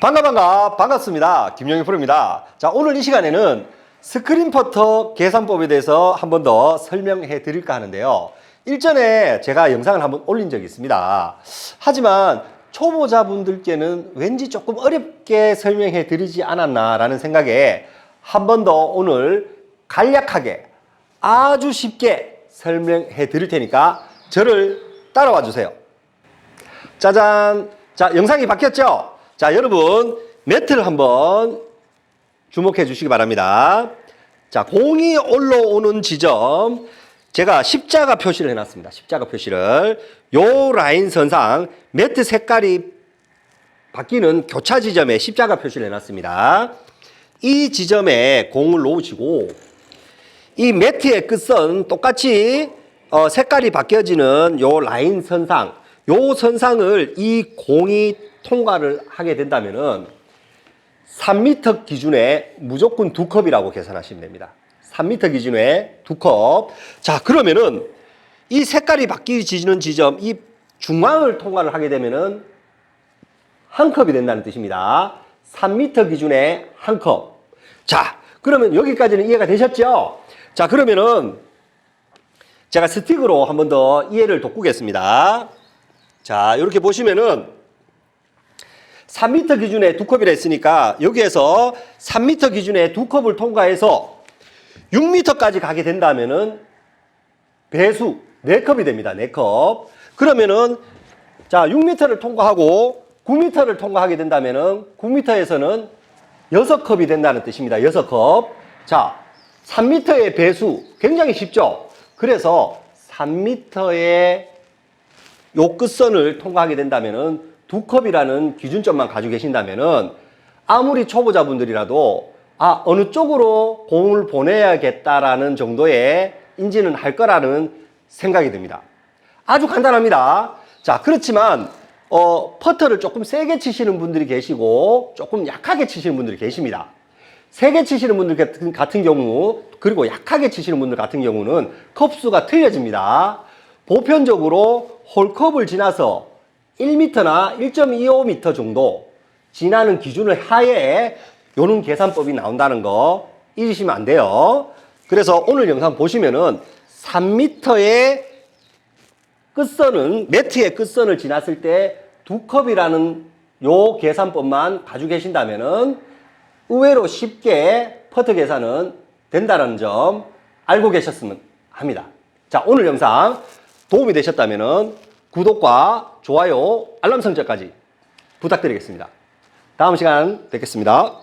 반가 반가 반갑습니다. 김영희 프로입니다. 자 오늘 이 시간에는 스크린 퍼터 계산법에 대해서 한 번 더 설명해 드릴까 하는데요. 일전에 제가 영상을 한번 올린 적이 있습니다. 하지만 초보자분들께는 왠지 조금 어렵게 설명해 드리지 않았나라는 생각에 한 번 더 오늘 간략하게 아주 쉽게 설명해 드릴 테니까 저를 따라와 주세요. 짜잔. 자, 영상이 바뀌었죠? 자, 여러분, 매트를 한번 주목해 주시기 바랍니다. 자, 공이 올라오는 지점, 제가 십자가 표시를 해놨습니다. 십자가 표시를. 요 라인 선상, 매트 색깔이 바뀌는 교차 지점에 십자가 표시를 해놨습니다. 이 지점에 공을 놓으시고, 이 매트의 끝선 똑같이 어, 색깔이 바뀌어지는 요 라인 선상, 요 선상을 이 공이 통과를 하게 된다면은 3m 기준에 무조건 두 컵이라고 계산하시면 됩니다. 3m 기준에 두 컵. 자, 그러면은 이 색깔이 바뀌어지는 지점, 이 중앙을 통과를 하게 되면은 한 컵이 된다는 뜻입니다. 3m 기준에 한 컵. 자, 그러면 여기까지는 이해가 되셨죠? 자, 그러면은 제가 스틱으로 한 번 더 이해를 돋구겠습니다. 자, 이렇게 보시면은 3m 기준에 두 컵이라 했으니까 여기에서 3m 기준에 두 컵을 통과해서 6m까지 가게 된다면은 배수 4컵이 됩니다. 4컵. 그러면은 자, 6m를 통과하고 9m를 통과하게 된다면은 9m에서는 6컵이 된다는 뜻입니다. 6컵. 자, 3m의 배수 굉장히 쉽죠? 그래서 3m의 요 끝선을 통과하게 된다면은 두 컵이라는 기준점만 가지고 계신다면은 아무리 초보자분들이라도 아 어느 쪽으로 공을 보내야겠다라는 정도의 인지는 할 거라는 생각이 듭니다. 아주 간단합니다. 자 그렇지만 어 퍼터를 조금 세게 치시는 분들이 계시고 조금 약하게 치시는 분들이 계십니다. 세게 치시는 분들 같은, 같은 경우 그리고 약하게 치시는 분들 같은 경우는 컵수가 틀려집니다. 보편적으로 홀컵을 지나서 1m나 1.25m 정도 지나는 기준을 하에 요런 계산법이 나온다는 거 잊으시면 안 돼요. 그래서 오늘 영상 보시면은 3m의 끝선은 매트의 끝선을 지났을 때 두 컵이라는 요 계산법만 가지고 계신다면은 의외로 쉽게 퍼터 계산은 된다는 점 알고 계셨으면 합니다. 자, 오늘 영상 도움이 되셨다면 구독과 좋아요, 알람 설정까지 부탁드리겠습니다. 다음 시간 뵙겠습니다.